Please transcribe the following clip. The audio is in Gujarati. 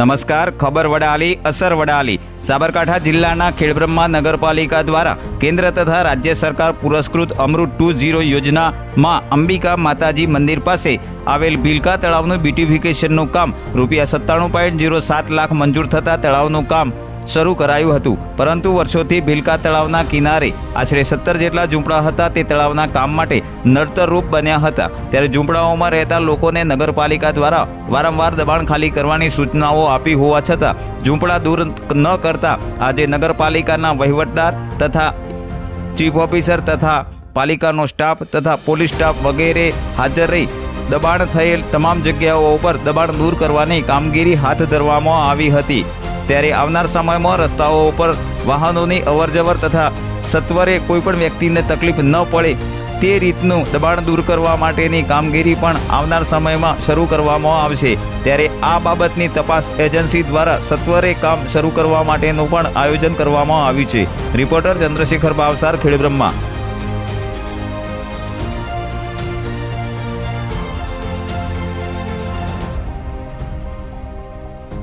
નમસ્કાર, ખબર વડાલી, અસર વડાલી. સાબરકાંઠા જિલ્લાના ખેડબ્રહ્મા નગરપાલિકા દ્વારા કેન્દ્ર તથા રાજ્ય સરકાર પુરસ્કૃત અમૃત ટુ ઝીરો યોજનામાં અંબિકા માતાજી મંદિર પાસે આવેલ ભીલકા તળાવનું બ્યુટિફિકેશનનું કામ રૂપિયા સત્તાણું પોઈન્ટ ઝીરો સાત લાખ મંજૂર થતાં તળાવનું કામ શરૂ કરાયું હતું. પરંતુ વર્ષોથી ભીલકા તળાવના કિનારે આશરે સત્તર જેટલા ઝૂંપડા હતા તે તળાવના કામ માટે નડતરરૂપ બન્યા હતા. ત્યારે ઝૂંપડાઓમાં રહેતા લોકોને નગરપાલિકા દ્વારા વારંવાર દબાણ ખાલી કરવાની સૂચનાઓ આપી હોવા છતાં, ઝૂંપડા દૂર ન કરતા આજે નગરપાલિકાના વહીવટદાર તથા ચીફ ઓફિસર તથા પાલિકાનો સ્ટાફ તથા પોલીસ સ્ટાફ વગેરે હાજર રહી. દબાણ થયેલ તમામ જગ્યાઓ ઉપર દબાણ દૂર કરવાની કામગીરી હાથ ધરવામાં આવી હતી. ત્યારે આવનાર સમયમાં રસ્તાઓ ઉપર વાહનોની અવરજવર તથા સત્વરે કોઈપણ વ્યક્તિને તકલીફ ન પડે તે રીતનું દબાણ દૂર કરવા માટેની કામગીરી પણ આવનાર સમયમાં શરૂ કરવામાં આવશે. ત્યારે આ બાબતની તપાસ એજન્સી દ્વારા સત્વરે કામ શરૂ કરવા માટેનું પણ આયોજન કરવામાં આવ્યું છે. રિપોર્ટર ચંદ્રશેખર બાવસાર, ખેડબ્રહ્મા.